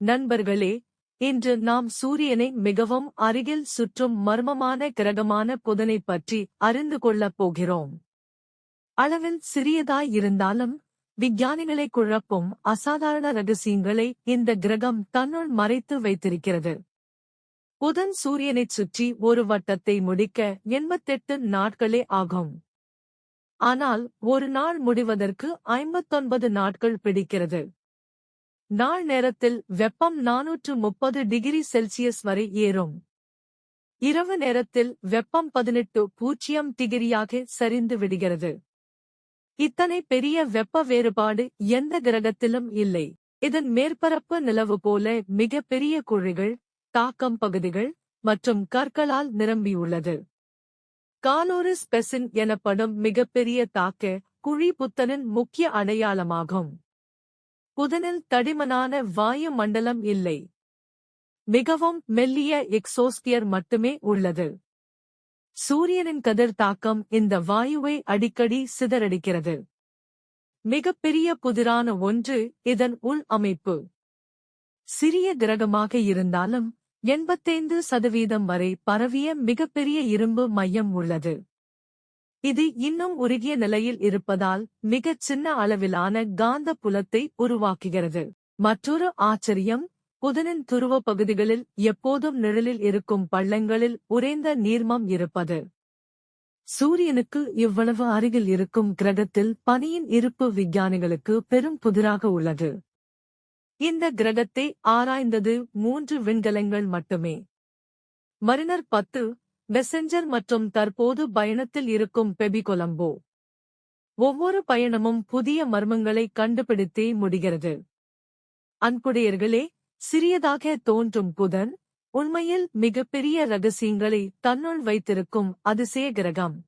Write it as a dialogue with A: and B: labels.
A: நண்பர்களே இன்று நாம் சூரியனை மிகவும் அருகில் சுற்றும் மர்மமான கிரகமான புதனைப் பற்றி அறிந்து கொள்ளப் போகிறோம். அளவில் சிறியதாய் இருந்தாலும் விஞ்ஞானிகளை குழப்பும் அசாதாரண ரகசியங்களை இந்த கிரகம் தன்னுள் மறைத்து வைத்திருக்கிறது. புதன் சூரியனைச் சுற்றி ஒரு வட்டத்தை முடிக்க எண்பத்தெட்டு நாட்களே ஆகும். ஆனால் ஒரு நாள் முடிவதற்கு ஐம்பத்தொன்பது நாட்கள் பிடிக்கிறது. நாள் நேரத்தில் வெப்பம் நானூற்று முப்பது டிகிரி செல்சியஸ் வரை ஏறும். இரவு நேரத்தில் வெப்பம் பதினெட்டு பூஜ்ஜியம் டிகிரியாக சரிந்து விடுகிறது. இத்தனை பெரிய வெப்ப வேறுபாடு எந்த கிரகத்திலும் இல்லை. இதன் மேற்பரப்பு நிலவு போல மிக பெரிய குழிகள் தாக்கம் பகுதிகள் மற்றும் கற்களால் நிரம்பியுள்ளது. காலோரிஸ் பெசின் எனப்படும் மிகப்பெரிய தாக்க குழி புத்தனின் முக்கிய அடையாளமாகும். புதனில் தடிமனான வாயு மண்டலம் இல்லை. மிகவும் மெல்லிய எக்ஸோஸ்பியர் மட்டுமே உள்ளது. சூரியனின் கதிர் தாக்கம் இந்த வாயுவை அடிக்கடி சிதறடிக்கிறது. மிகப்பெரிய புதிரான ஒன்று இதன் உள் அமைப்பு. சிறிய கிரகமாக இருந்தாலும் எண்பத்தைந்து சதவீதம் வரை பரவிய மிகப்பெரிய இரும்பு மையம் உள்ளது. இது இன்னும் உருகிய நிலையில் இருப்பதால் மிகச் சின்ன அளவிலான காந்த புலத்தை உருவாக்குகிறது. மற்றொரு ஆச்சரியம் புதனின் துருவ பகுதிகளில் எப்போதும் நிழலில் இருக்கும் பள்ளங்களில் உறைந்த நீர்மம் இருப்பது. சூரியனுக்கு இவ்வளவு அருகில் இருக்கும் கிரகத்தில் பனியின் இருப்பு விஞ்ஞானிகளுக்கு பெரும் புதிராக உள்ளது. இந்த கிரகத்தை ஆராய்ந்தது மூன்று விண்கலங்கள் மட்டுமே. மரினர் பத்து மெசஞ்சர் மற்றும் தற்போது பயணத்தில் இருக்கும் பெபி கொலம்போ ஒவ்வொரு பயணமும் புதிய மர்மங்களை கண்டுபிடித்தே முடிகிறது. அன்புடையர்களே சிறியதாக தோன்றும் புதன் உண்மையில் மிகப்பெரிய ரகசியங்களை தன்னுள் வைத்திருக்கும் அதிசய கிரகம்.